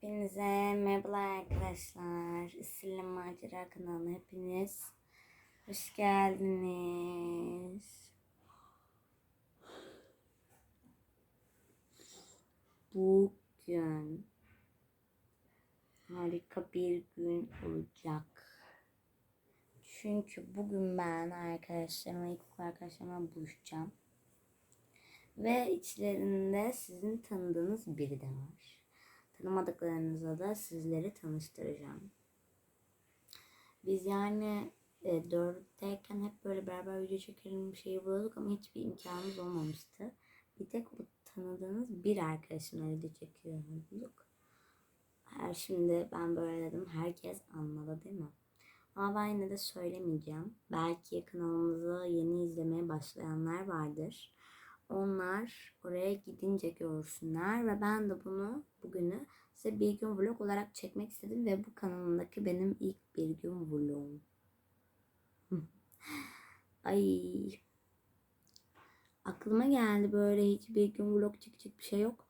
Hepinize merhabalar arkadaşlar. İslam Macera kanalına hepiniz hoş geldiniz. Bugün harika bir gün olacak. Çünkü bugün ben arkadaşlarımla, ilkokul arkadaşlarımla buluşacağım. Ve içlerinde sizin tanıdığınız biri de var. Tanımadıklarınıza da sizleri tanıştıracağım. Biz yani e, dörtteyken hep böyle beraber video çekelim şeyi buluyorduk ama hiçbir imkanımız olmamıştı. Bir tek o tanıdığınız bir arkadaşımla video çekiyorduk. Her şimdi ben böyle dedim herkes anladı değil mi? Ama ben yine de söylemeyeceğim. Belki kanalımızı yeni izlemeye başlayanlar vardır. Onlar oraya gidince görsünler ve ben de bunu bugünü size bir gün vlog olarak çekmek istedim ve bu kanalımdaki benim ilk bir gün vlogum. Ay aklıma geldi böyle hiçbir gün vlog çekecek bir şey yok.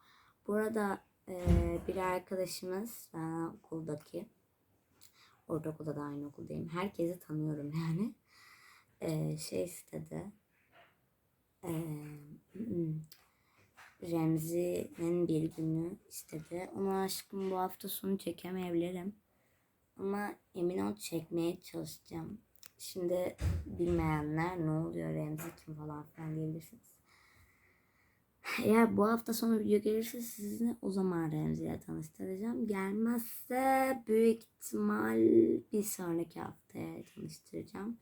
Bu arada eee, bir arkadaşımız ben okuldaki ortaokulda da aynı okuldayım. Herkesi tanıyorum yani. Eee, şey istedi. Remzi'nin bir günü istedi. Ona aşkım bu hafta sonu çekemeyebilirim. Ama emin ol çekmeye çalışacağım. Şimdi bilmeyenler ne oluyor Remzi kim falan filan diyebilirsiniz. Eğer bu hafta sonu video gelirse sizi o zaman Remzi'yle tanıştıracağım. Gelmezse büyük ihtimal bir sonraki haftaya tanıştıracağım.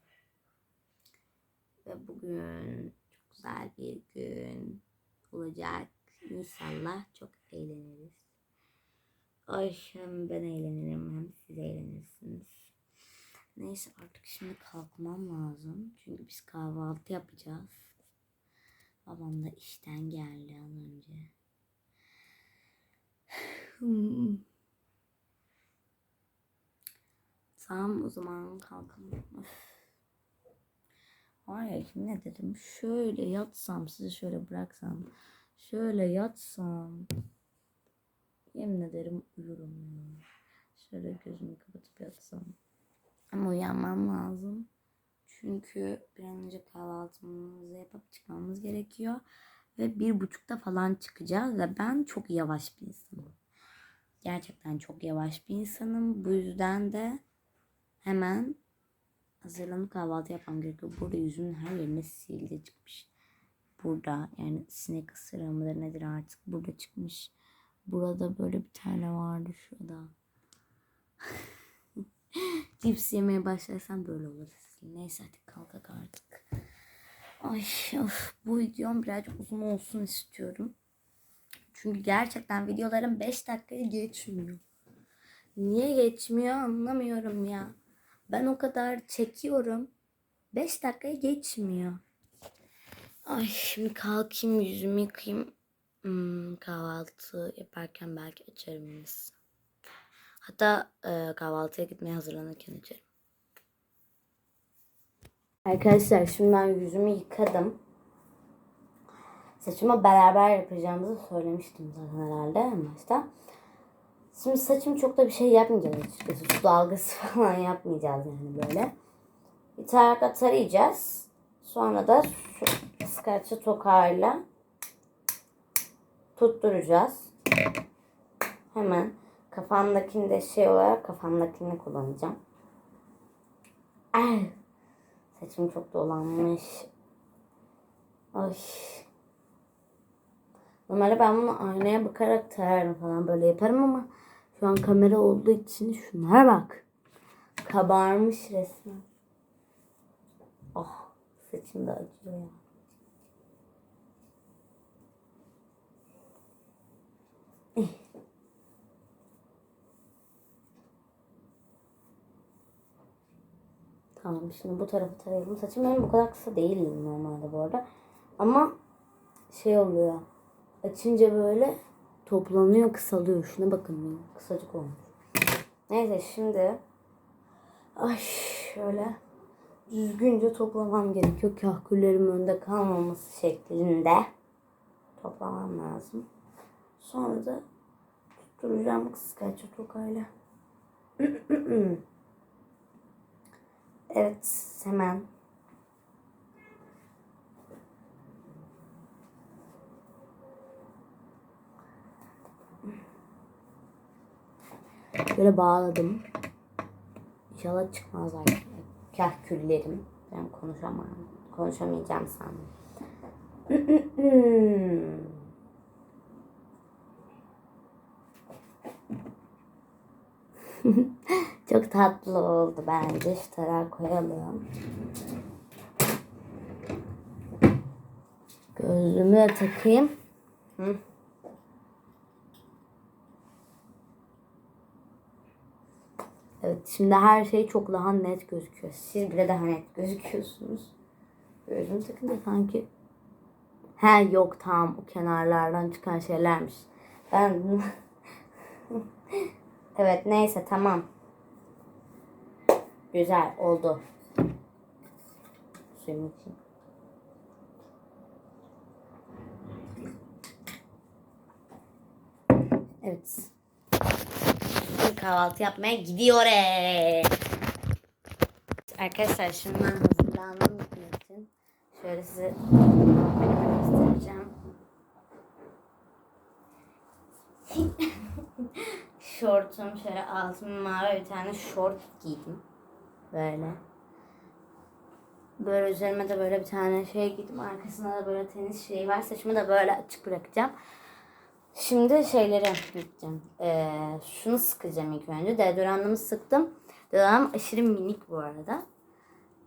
Ve bugün güzel bir gün olacak. İnşallah çok eğleniriz. Ay ben eğlenirim hem siz eğlenirsiniz. Neyse artık şimdi kalkmam lazım. Çünkü biz kahvaltı yapacağız. Babam da işten geldi az önce. Tamam o zaman kalkalım. Ya ne dedim şöyle yatsam sizi şöyle bıraksam şöyle yatsam yemin ederim uyurum. Şöyle gözümü kapatıp yatsam. Ama uyanmam lazım. Çünkü bir an önce kahvaltımızı yapıp çıkmamız gerekiyor. Ve bir buçukta falan çıkacağız ve ben çok yavaş bir insanım. Gerçekten çok yavaş bir insanım. Bu yüzden de hemen hazırlanıp kahvaltı yapmam gerekiyor. Burada yüzümün her yerine sivilce çıkmış. Burada yani sinek ısırığı mıdır nedir artık burada çıkmış. Burada böyle bir tane vardı şurada. Cips yemeye başlarsam böyle olur. Neyse hadi kalkak artık. Ay of, bu videom birazcık uzun olsun istiyorum. Çünkü gerçekten videolarım 5 dakikayı geçmiyor. Niye geçmiyor anlamıyorum ya. Ben o kadar çekiyorum. 5 dakika geçmiyor. Ay şimdi kalkayım yüzümü yıkayayım. Hmm, kahvaltı yaparken belki açarım biz. Hatta e, kahvaltıya gitmeye hazırlanırken açarım. Arkadaşlar şimdi ben yüzümü yıkadım. Saçımı beraber yapacağımızı söylemiştim zaten herhalde en başta. Şimdi saçım çok da bir şey yapmayacağız açıkçası. Su dalgası falan yapmayacağız yani böyle. Bir taraka tarayacağız. Sonra da şu ıskarça tokayla tutturacağız. Hemen kafamdakini de şey olarak kafamdakini kullanacağım. Ay, saçım çok dolanmış. Ay. Normalde ben bunu aynaya bakarak tararım falan böyle yaparım ama şu an kamera olduğu için şunlara bak. Kabarmış resmen. Oh saçım da acıyor ya. Eh. Tamam şimdi bu tarafı tarayalım. Saçım benim bu kadar kısa değil normalde bu arada. Ama şey oluyor. Açınca böyle toplanıyor kısalıyor. Şuna bakın. Kısacık olmuş. Neyse şimdi ay şöyle düzgünce toplamam gerekiyor. Kahküllerim önde kalmaması şeklinde toplamam lazım. Sonra da tutturacağım kıskaç otokayla. evet hemen. Böyle bağladım. İnşallah çıkmazlar. Kahküllerim. Ben konuşamam. Konuşamayacağım sandım. Çok tatlı oldu bence. Şu tarafa koyalım. Gözlüğümü de takayım. Hı. Evet şimdi her şey çok daha net gözüküyor. Siz bile daha net gözüküyorsunuz. Gözüm takınca sanki He yok tamam o kenarlardan çıkan şeylermiş. Ben Evet neyse tamam. Güzel oldu. Suyumu içeyim. Evet. Kahvaltı yapmaya gidiyoruz. Arkadaşlar şimdi ben hazırlandım için şöyle size göstereceğim. Şortum şöyle altın mavi bir tane şort giydim. Böyle. Böyle üzerime de böyle bir tane şey giydim. Arkasında da böyle tenis şeyi var. Saçımı da böyle açık bırakacağım. Şimdi şeyleri gideceğim. Ee, şunu sıkacağım ilk önce. Deodorantımı sıktım. Deodorantım aşırı minik bu arada.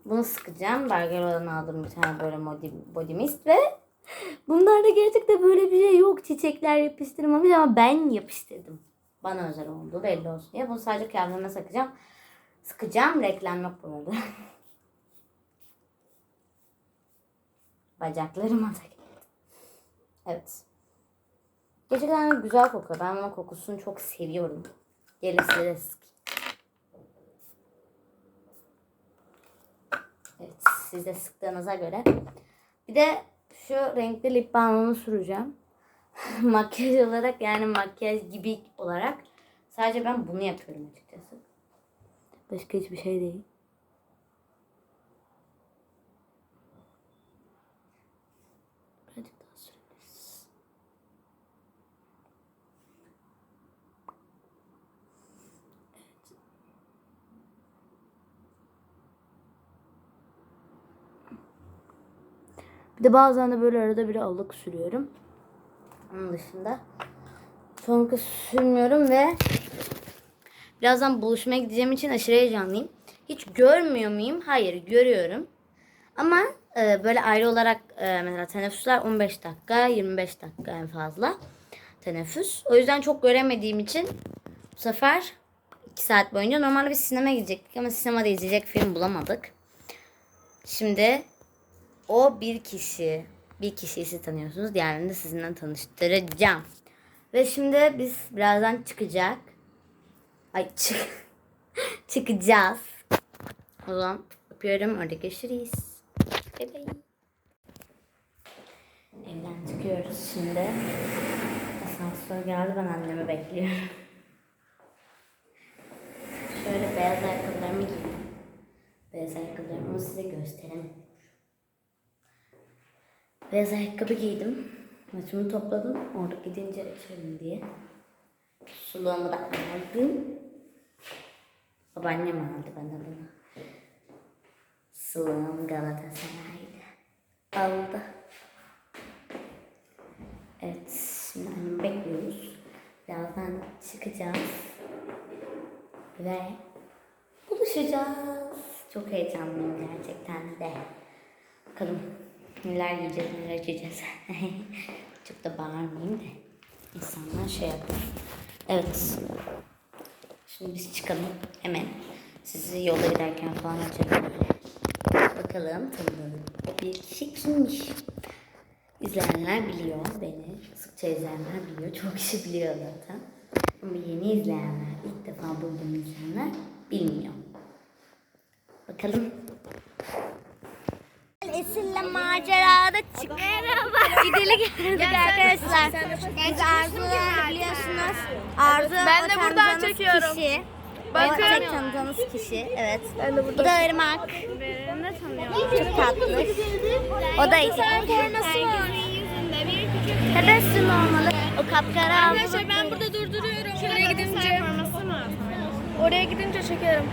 Bunu sıkacağım. Bargello'dan aldım bir tane böyle body, body mist ve bunlarda gerçekten böyle bir şey yok. Çiçekler yapıştırmamış ama ben yapıştırdım. Bana özel oldu belli olsun diye. Bunu sadece kıyafetime sıkacağım. Sıkacağım. Reklam yok bu arada. Bacaklarıma da geldi. Evet. Gerçekten güzel kokuyor. Ben bunun kokusunu çok seviyorum. Gelin size de. Evet siz de sıktığınıza göre. Bir de şu renkli lip balmımı süreceğim. makyaj olarak yani makyaj gibi olarak sadece ben bunu yapıyorum açıkçası. Başka hiçbir şey değil. Birazcık daha süreriz. Bir de bazen de böyle arada bir alık sürüyorum. Onun dışında tonka sürmüyorum ve birazdan buluşmaya gideceğim için aşırı heyecanlıyım. Hiç görmüyor muyum? Hayır görüyorum. Ama e, böyle ayrı olarak e, mesela teneffüsler 15 dakika 25 dakika en fazla teneffüs. O yüzden çok göremediğim için bu sefer 2 saat boyunca normalde bir sinemaya gidecektik ama sinemada izleyecek film bulamadık. Şimdi o bir kişi. Bir kişiyi siz tanıyorsunuz. Diğerini de sizinle tanıştıracağım. Ve şimdi biz birazdan çıkacak. Ay çık. çıkacağız. O zaman öpüyorum. Orada görüşürüz. Bye bye. Evden çıkıyoruz şimdi. Asansör geldi. Ben annemi bekliyorum. Şöyle beyaz ayakkabılarımı giydim. Beyaz ayakkabılarımı size gösteremem. Beyaz ayakkabı giydim. Maçımı topladım. Orada gidince açarım diye. Suluğumu da aldım. Babaannem aldı bana bunu. Suluğum Galatasaray'da. Aldı. Evet. Şimdi annemi bekliyoruz. Birazdan çıkacağız. Ve buluşacağız. Çok heyecanlıyım gerçekten de. Bakalım neler yiyeceğiz, neler içeceğiz. Çok da bağırmayayım da. İnsanlar şey yapıyor. Evet. Şimdi biz çıkalım hemen. Sizi yolda giderken falan böyle. Bakalım tanıdım. Bir kişi kimmiş? İzleyenler biliyor beni. Sıkça izleyenler biliyor. Çok kişi biliyor zaten. Ama yeni izleyenler, ilk defa bulduğum izleyenler bilmiyor. Bakalım. Bugün macerada çık. Merhaba. Gideli geldik arkadaşlar. Biz Arzu'yu biliyorsunuz. Arzu Ben de buradan çekiyorum. Kişi. Bakın. Tek tanıdığınız kişi. Evet. Ben de Bu burada. da Irmak. Çok tatlı. O da iyi. Tebessüm olmalı. O kapkara Arkadaşlar ben burada durduruyorum. Oraya gidince. Oraya gidince çekerim.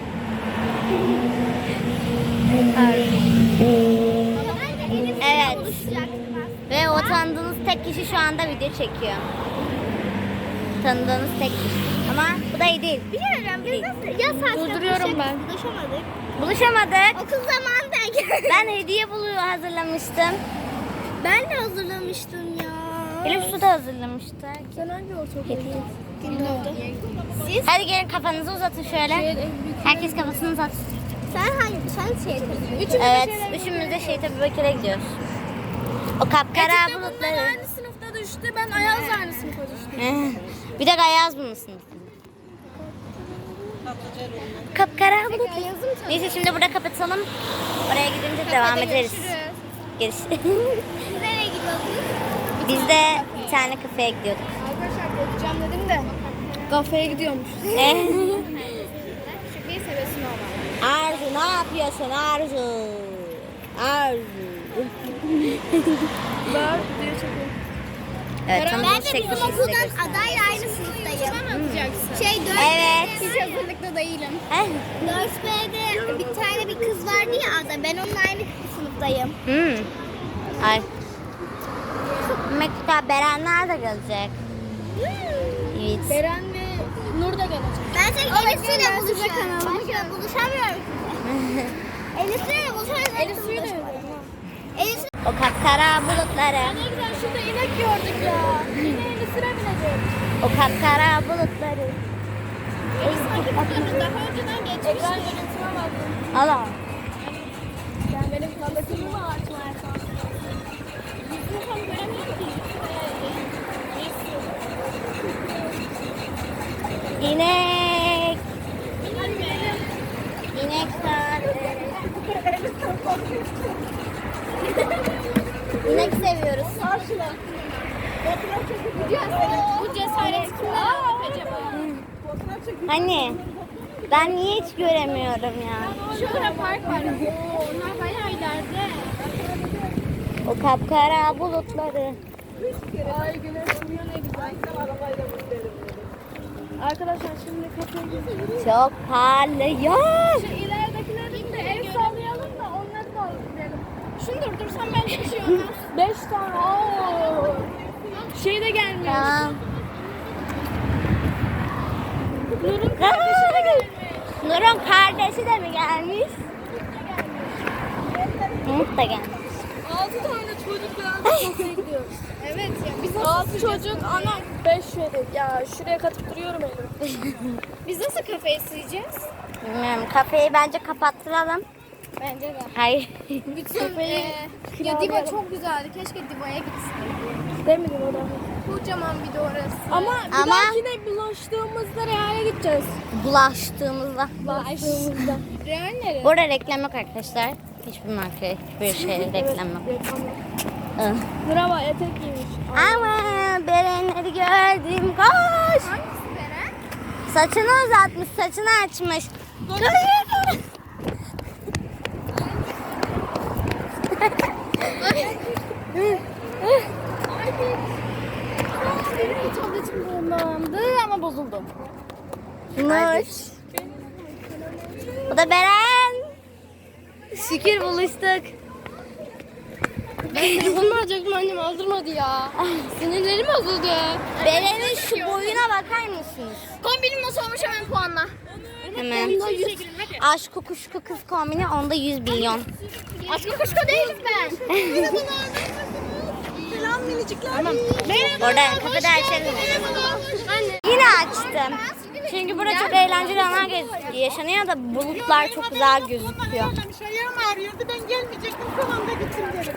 Evet. Ve o tanıdığınız tek kişi şu anda video çekiyor. Tanıdığınız tek kişi. Ama bu da iyi değil. Bir şey söyleyeceğim. Biz nasıl ya saçta Durduruyorum ben. buluşamadık. Buluşamadık. Okul zamanı ben Ben hediye buluyor hazırlamıştım. Ben de hazırlamıştım ya. Elif su da hazırlamıştı. Sen hangi ortaokul? Siz? Hadi gelin kafanızı uzatın şöyle. Herkes kafasını uzatsın. Sen hangi? Sen şey Evet, üçümüz de şey tabii Bakır'a gidiyoruz. O kapkara bulutları. Aynı sınıfta düştü. Ben Ayaz'la aynı sınıfa düştüm. Bir de Ayaz sınıfında. Kapkara bulutları. Neyse şimdi burada kapatalım. Oraya gidince devam ederiz. Görüşürüz. Nereye gidiyorsunuz? Biz de bir tane kafeye gidiyorduk. Arkadaşlar bakacağım dedim de. Kafeye gidiyormuş. Eh. Bir sebesim var. Arzu ne yapıyorsun Arzu? Arzu. Çekiyorum. Evet, Ben de bizim okuldan adayla aynı sınıftayım. Şey 4 Evet. Hiç hazırlıkta değilim. Eh. 4B'de bir tane bir kız vardı ya ada. Ben onunla aynı sınıftayım. Hmm. Ay. Mekta Berenler de gelecek. Evet. Beren ve Nur da gelecek. Ben tek Elif'le buluşuyorum. Başka Elif suyu da Elif O kapkara bulutları. Ne güzel şurada inek gördük ya. İneğin üstüne binecek. O kapkara bulutları. Daha önceden geçmiş. Ekran baktım. Al. Yani benim tabletimi mi açmaya Yüzünü tam göremiyorum ki. İnek. İnek sarı. İnek seviyoruz. Bu cesaret kimden aldık acaba? Hani? Ben niye hiç göremiyorum ya? Şurada park var. Onlar bayağı ileride. O kapkara bulutları. Ay güneş vuruyor ne güzel. Arkadaşlar şimdi gidiyoruz. Çok parlıyor. Şu ileridekilerin de el sallayalım da onları da alıp gidelim. Şunu durdursam bence bir şey olmaz. Beş tane. Oo. Şey de gelmiyor. Tamam. Nur'un kardeşi de gelmiyor. Nur'un kardeşi de mi gelmiş? Umut da gelmiş. Altı tane çocuk geldi kafeye gidiyoruz. Evet ya biz Altı çocuk ana beş çocuk. Ya şuraya katıp duruyorum elim. biz nasıl kafeye sığacağız? Bilmiyorum. Kafeyi bence kapattıralım. Bence de. Hayır. Bütün e, ya Diva çok güzeldi. Keşke Diva'ya gitseydik. Demedim o da. Kocaman bir de orası. Ama bir Ama- dahakine bulaştığımızda Real'e gideceğiz. Bulaştığımızda. Bulaştığımızda. Real neresi? Burada reklam yok arkadaşlar. Hiçbir marka, hiçbir şey reklam yok. Bravo etek giymiş. Ama berenleri gördüm. Koş. Hangisi Beren? Saçını uzatmış, saçını açmış. Benim kullandı ama bozuldu. Nur. Bu da Beren. Şükür buluştuk. Ben telefonumu alacaktım annem aldırmadı ya. Sinirlerim bozuldu. Beren'in şu boyuna bakar mısınız? Kombinim nasıl olmuş hemen puanla. Hemen. Aşk kokuşku kız kombini onda 100 milyon. Aşkı kuşku değilim ben. Selam minicikler. Tamam. Merhaba. Orada kafede açalım açtım. Çünkü burada çok eğlenceli anlar yaşanıyor da bulutlar çok güzel gözüküyor. Ayağım ağrıyordu ben gelmeyecektim kafamda gittim dedim.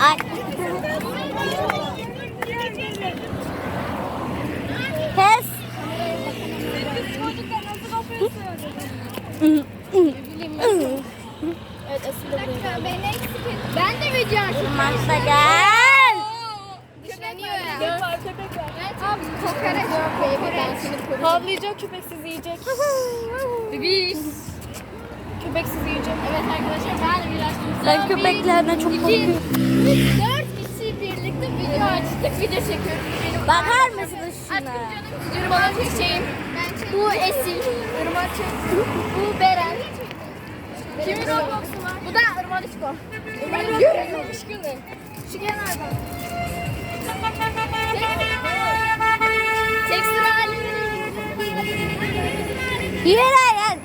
Ay. Pes. evet aslında Ben de video açtım. Maçta gel. Seni koruyacağım. Havlayacak köpeksiz yiyecek. Bebiş. Köpeksiz yiyecek. Evet arkadaşlar ben de biraz Ben köpeklerden çok korkuyorum. Dört kişi birlikte video açtık. Video çekiyoruz. Benim Bakar mısınız şuna? Canım bana çekeceğim. Bu Esil. Irmak çek. Bu Beren. Kimin Roblox'u var? Bu da Irmak İşko. Irmak İşko ne? Şu kenardan. Yürü lan.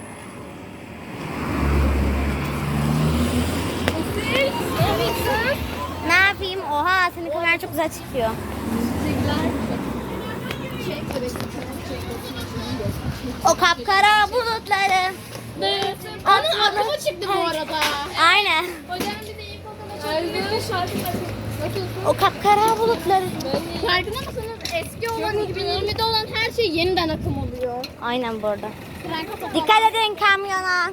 Ne yapayım? Oha senin kamera çok güzel çıkıyor. O kapkara bulutları. Onun aklıma çıktı bu arada. Aynen. Hocam bir de ilk okula şarkı O kapkara bulutları. Farkında mısınız? Eski olan 2020'de olan her şey yeniden akım oluyor. Aynen bu arada. Dikkat edin kamyona.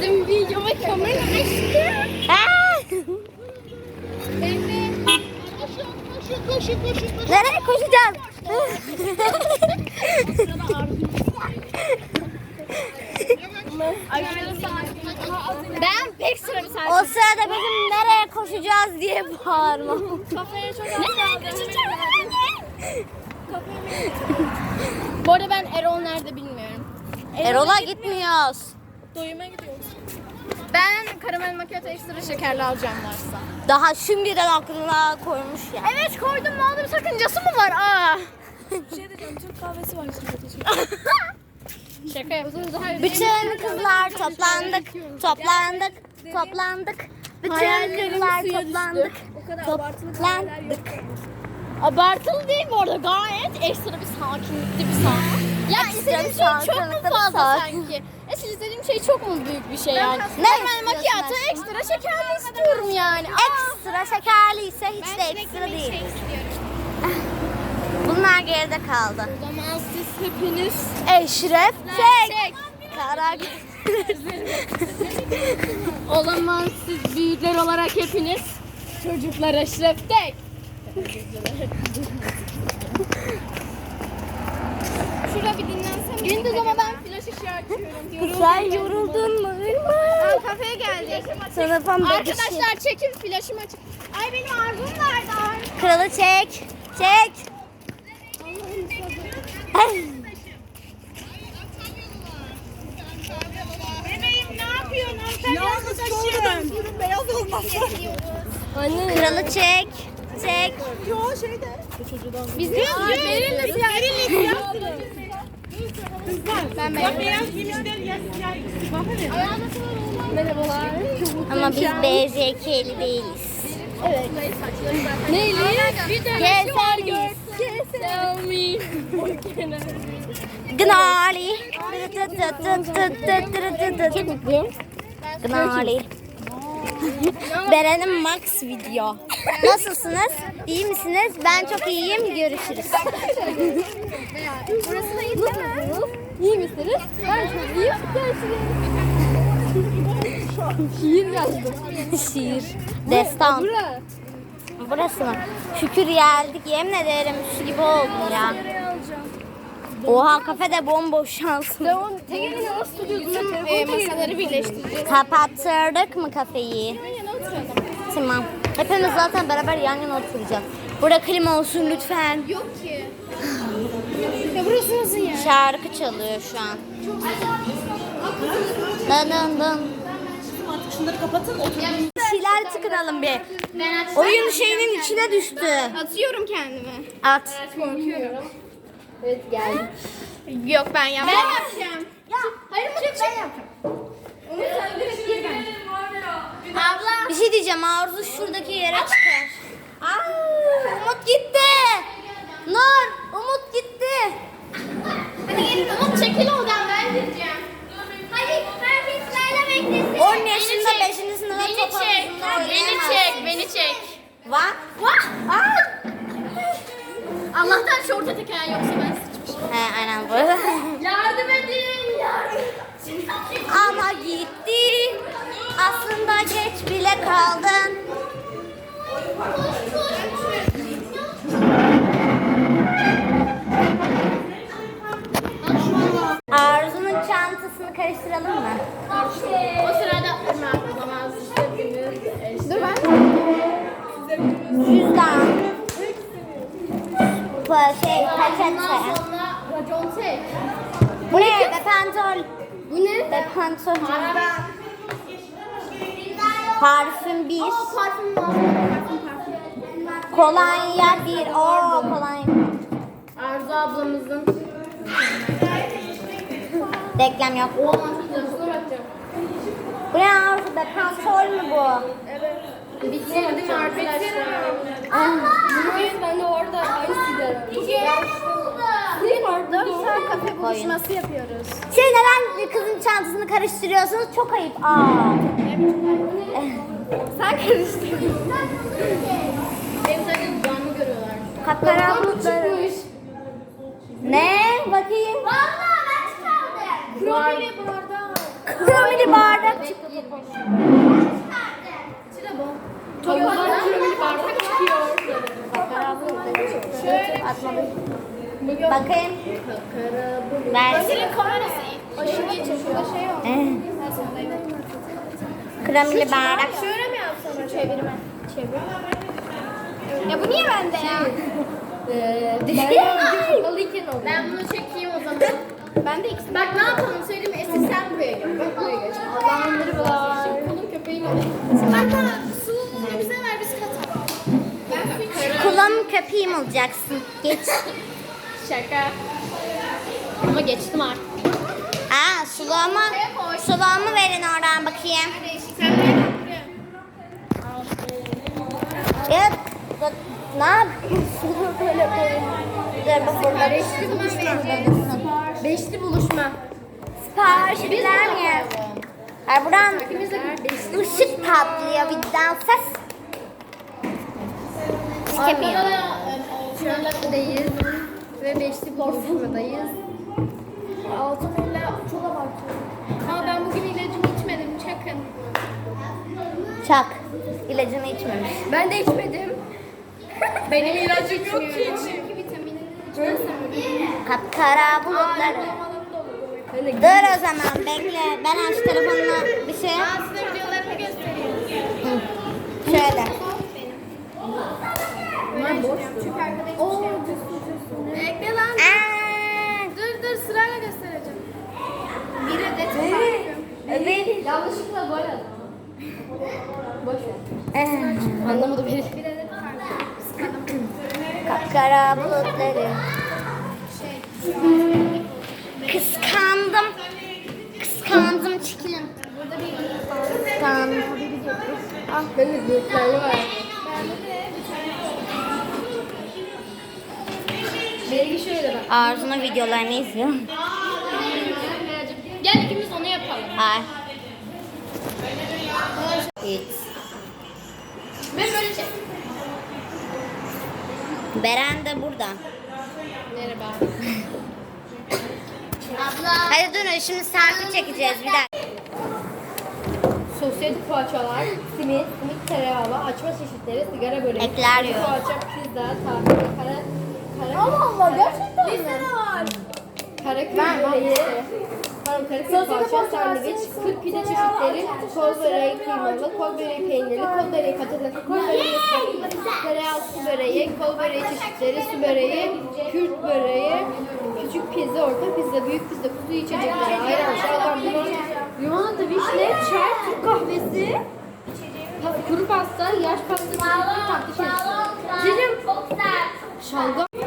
Bizim videoma kamera açtı? Nereye koşacağız? Ben pek sıra bir saat. o sırada bizim nereye koşacağız diye bağırmam. Kafaya çok az Bu arada ben Erol nerede bilmiyorum. Erol'a gitmiyoruz. Doyuma gidiyoruz. Ben karamel macchiato ekstra şekerli alacağım varsa. Daha şimdiden aklına koymuş ya. Evet koydum ne oldu bir sakıncası mı var? Aa. Bir şey diyeceğim. Türk kahvesi var. Şaka yapıyorsunuz. Hayır. Bütün kızlar toplandık, toplandık, toplandık. Bütün kızlar toplandık, toplandık. Abartılı değil bu arada gayet ekstra bir sakinlikli bir saat. Ya istediğim şey çok mu fazla sanki? Esil istediğim şey çok mu büyük bir şey yani? Ne macchiato aşkım? ekstra şekerli istiyorum yani. Ekstra şekerliyse hiç de ekstra değil. Bunlar geride kaldı. O zaman siz hepiniz Eşref Tek. Kara O zaman siz büyükler olarak hepiniz çocuklar Eşref Tek. Şurada bir dinlensem. Gündüz ama ben flash ışığı açıyorum. Sen yoruldun mu? Ben kafeye geldik. Sınıfım bekişi. Arkadaşlar çekin flaşımı açık. Ay benim arzum nerede? Kralı çek. Çek. Ay. Kralı çek. Çek. Biz ne yapıyoruz? Berinle siyah. Ben beyaz. Merhabalar. Ama biz BZK'li değiliz. Neyli? Bir de Gelseniz. Tell me. Mutluyum. Gnali. Beren'in Max video. Nasılsınız? İyi misiniz? Ben çok iyiyim. Görüşürüz. Burası da iyi değil mi? İyi misiniz? Ben çok iyiyim. Şiir yazdım. Şiir. Destan. Burası mı? Şükür geldik. Yemin ederim su gibi oldum ya. Oha kafede bomboş şansım. Tegelini nasıl tutuyorsun? E, masaları birleştireceğiz. Kapattırdık mı kafeyi? Tamam. Hepimiz zaten beraber yan yana oturacağız. Burada klima olsun lütfen. Yok ki. ya burası nasıl ya? Şarkı çalıyor şu an. Dın dın dın. Şunları kapatın. Oturun. Şeyler tıkınalım bir. Ben Oyun şeyinin içine düştü. Atıyorum kendimi. At. Korkuyorum. Evet geldi. Yok ben yapacağım. Ben yapacağım. Ya hayır mı ben yapacağım. Onu ben. Abla. Bir şey diyeceğim Arzu şuradaki yere çıkar. Aa, Umut gitti. Nur, Umut gitti. Hadi gelin Umut çekil oradan ben herkes sırayla beklesin. 10 yaşında 5. sınıfta Beni top çek. havuzunda Beni oynayamazsın. çek. Beni çek. Vah. Vah. Allah'tan şorta teker yoksa ben sıçmışım. He aynen bu. Yardım edin. Yardım. Ama gitti. Aslında Bekle kaldın. Ondan sonra. Bu ne? Depantol. Bu ne? Depantol. Araba. Parfüm bir. O parfüm var. Parfüm parfüm. Kolonya bir. Oo kolonya. Arzu ablamızın. Reklam yok. O mantıklı. bakacağım. Bu ne Arzu? Depantol mü bu? Bitirdim arkadaşlar. Bugün ben de orada aynı sigara. Bugün orada güzel kafe buluşması yapıyoruz. Şey neden kızın çantasını karıştırıyorsunuz? Çok ayıp. Aa. Sen karıştırdın. Benim sakın canlı görüyorlar. Kapkara bulutları. Ne? Bakayım. Valla ben çıkardım. Kromili bardak. Kromili bardak çıktı. Topuzdan kromili bardak çıkıyor. Şöyle Bakayım. Ver. Senin kamerası aşırı çekiyor. Şey yok. Eh. Kromili bardak. Şöyle mi yapsam çevirme? Çevir. Ya bu niye bende ya? ben bunu çekeyim o zaman. ben de ikisini. Bak ne yapalım söyleyeyim mi? Esin sen buraya gel. Bak buraya geç. Allah'ım merhabalar. Kulun köpeğin olur. Hatta su bize ver biz katalım. Ben su içiyorum. Kulağım köpeğim olacaksın. Geç. Şaka. Ama geçtim artık. Aa sulağımı, sulağımı verin oradan bakayım. Ya ne yapıyorsun? Böyle. Dur bak burada. Beşli buluşma. Beşli buluşma. Siparişler mi? Ay buradan ışık patlıyor birden ses. İstemiyorum. Arkadayız ve beşli buluşmadayız. Altınıyla çok abartıyorum. Ama ben bugün ilacımı içmedim. Çakın. Çak. İlacını içmemiş. Ben de içmedim. Benim ilacım yok ki içmezsem Kapkara bulutları. Dur o zaman bekle. Ben aç telefonla bir şey. Aa size videolarını göstereyim. Şöyle. Bunlar boş. Çünkü arkada Oo, Bekle lan. Dur dur sırayla göstereceğim. Bir adet evet. Yanlışlıkla gol aldım. Boş ver. Eh, Anlamadı biri. Bir adet parfüm. Kapkara bulutları. Kıskandım. Kıskandım çikilim. Burada bir Kıskandım. Ah benim büyükleri var. Arzu'nun videolarını izliyorum. Gel ikimiz onu yapalım. Ay. Hiç. Ve böyle çek. Beren de burada. Merhaba. Abla. Hadi durun şimdi selfie çekeceğiz bir dakika. Sosyetik poğaçalar, simit, simit tereyağlı, açma çeşitleri, sigara böreği. Ekler yiyor. Poğaça, pizza, tahin, kara... Allah Allah gerçekten Liste de var. Karakül böreği. Pardon karakül poğaça, sandviç, kırk pide çeşitleri, kol böreği kıymalı, kol böreği peynirli, kol böreği patatesli, kol böreği tereyağı su böreği, kol böreği çeşitleri, su böreği, Kürt böreği, küçük pizza, orta pizza, büyük pizza, kutu içecekleri, ayran, şalgam, limon, limonata, vişne, çay, Türk kahvesi, kuru pasta, yaş pasta, çeşitli tatlı. Cicim, şalgam.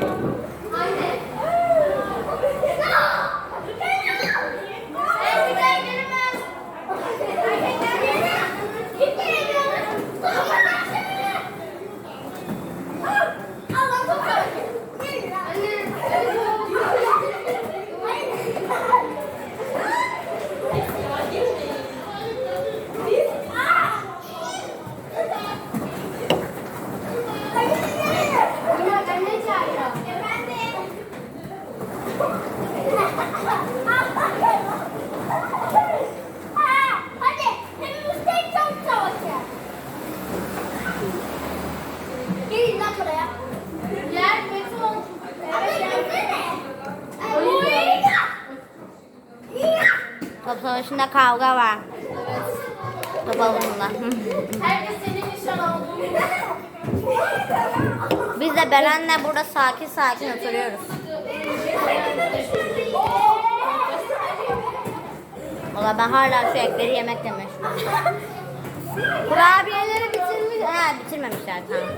Başında kavga var. Top havuzunda. Herkes senin nişan aldın. Biz de Beren'le burada sakin sakin oturuyoruz. Valla ben hala şu ekleri yemekle meşgulüm. Kurabiyeleri bitirmiş. Ha bitirmemişler tamam.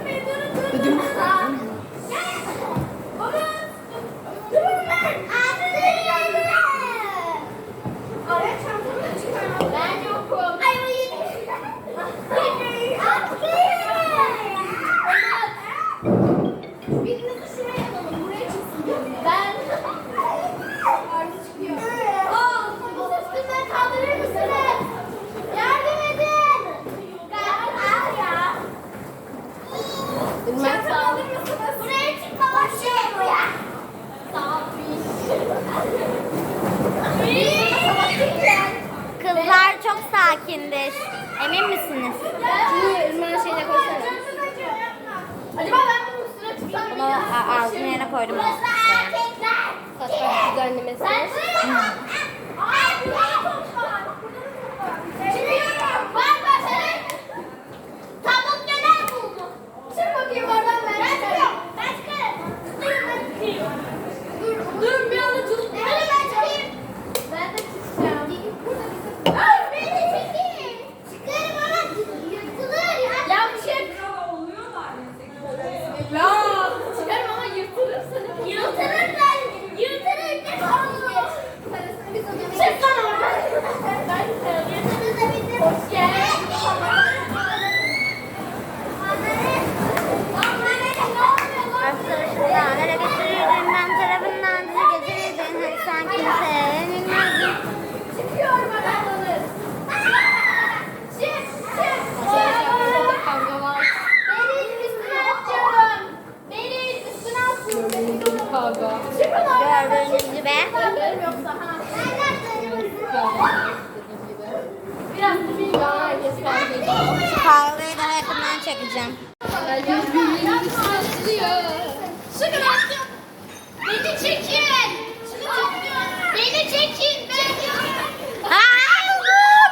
Araya çantamı da çıkarma. Ben yokum. Birinizi şuraya alalım. Buraya çıksın. Ben. Arda çıkıyor. Aa, otobüs üstünden kaldırır mısınız? Yardım edin. Al ya. Çok kaldırır mısınız? Buraya çıkma şey bu ya. Sağ ol. Kızlar çok sakindir. Emin misiniz? Şunu ırmağın şeyine koysana. Acaba ben bunun üstüne çıksam Bunu ağzının yerine koydum. ben. Saçma düzenlemesi. Çıkıyorum. Bak başarı. Tabut neler buldum. Çık bakayım oradan ben. Ben çıkıyorum. Ben çıkarım. Durun ben çıkayım. Dur. Durun bir anda çocuk. Hadi ben çıkayım. Ben de çıkacağım. Ay beni çekin. Çıkarım ama yırtılır ya. Ya çık. Ya çıkarım ama yırtılırsın. Yırtılır ben. Yırtılır ne kalmıyor. Çık lan oradan. Ben yırtılır Hoş geldin. Arkadaşlar nereye getirirdin ben tarafından sizi getirirdin hadi sen kimse bilmezdin. Çıkıyorum adamlar. Çık, çık. Kavga var. Beni üstüne atıyorum. Beni üstüne atıyorum. Kavga. Çıkın oradan. Gördüğünüz gibi Haberim yoksa ha. Biraz da bir Ya herkes kavga ediyor. şu kavgayı daha yakından çekeceğim. Herkes birbirinin üstüne atlıyor. Çıkın attım. Beni çekin. Beni çekin. Ben Hayır!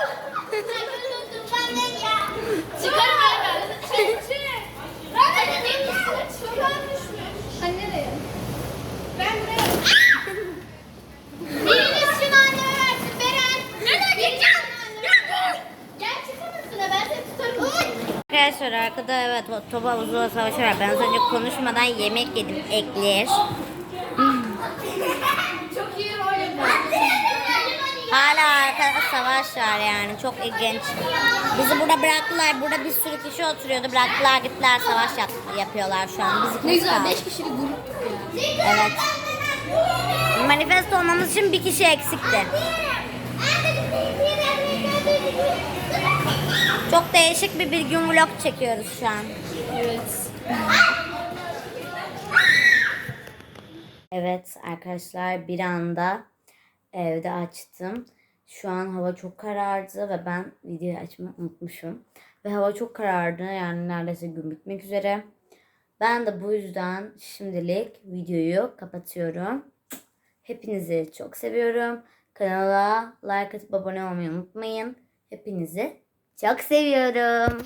Çıkarım hemen. Çık çık. Ben de dedim üstüne çıkıyorum düşmüş. Sen nereye? Ben buraya. Biriniz şunu anneme versin Beren. Nereye gideceğim? Gel çıkın üstüne ben seni tutarım. Arkadaşlar arkada evet o top havuzu savaşı var. Ben az önce konuşmadan yemek yedim ekler. Hala arkada savaş var yani çok ilginç. Bizi burada bıraktılar. Burada bir sürü kişi oturuyordu. Bıraktılar gittiler savaş yap yapıyorlar şu an. Biz Ne güzel kaldık. 5 kişilik grup. Evet. Manifest olmamız için bir kişi eksikti. Çok değişik bir bir gün vlog çekiyoruz şu an. Evet. Evet arkadaşlar bir anda evde açtım. Şu an hava çok karardı ve ben videoyu açmayı unutmuşum. Ve hava çok karardı yani neredeyse gün bitmek üzere. Ben de bu yüzden şimdilik videoyu kapatıyorum. Hepinizi çok seviyorum. Kanala like atıp abone olmayı unutmayın. Hepinizi çok seviyorum.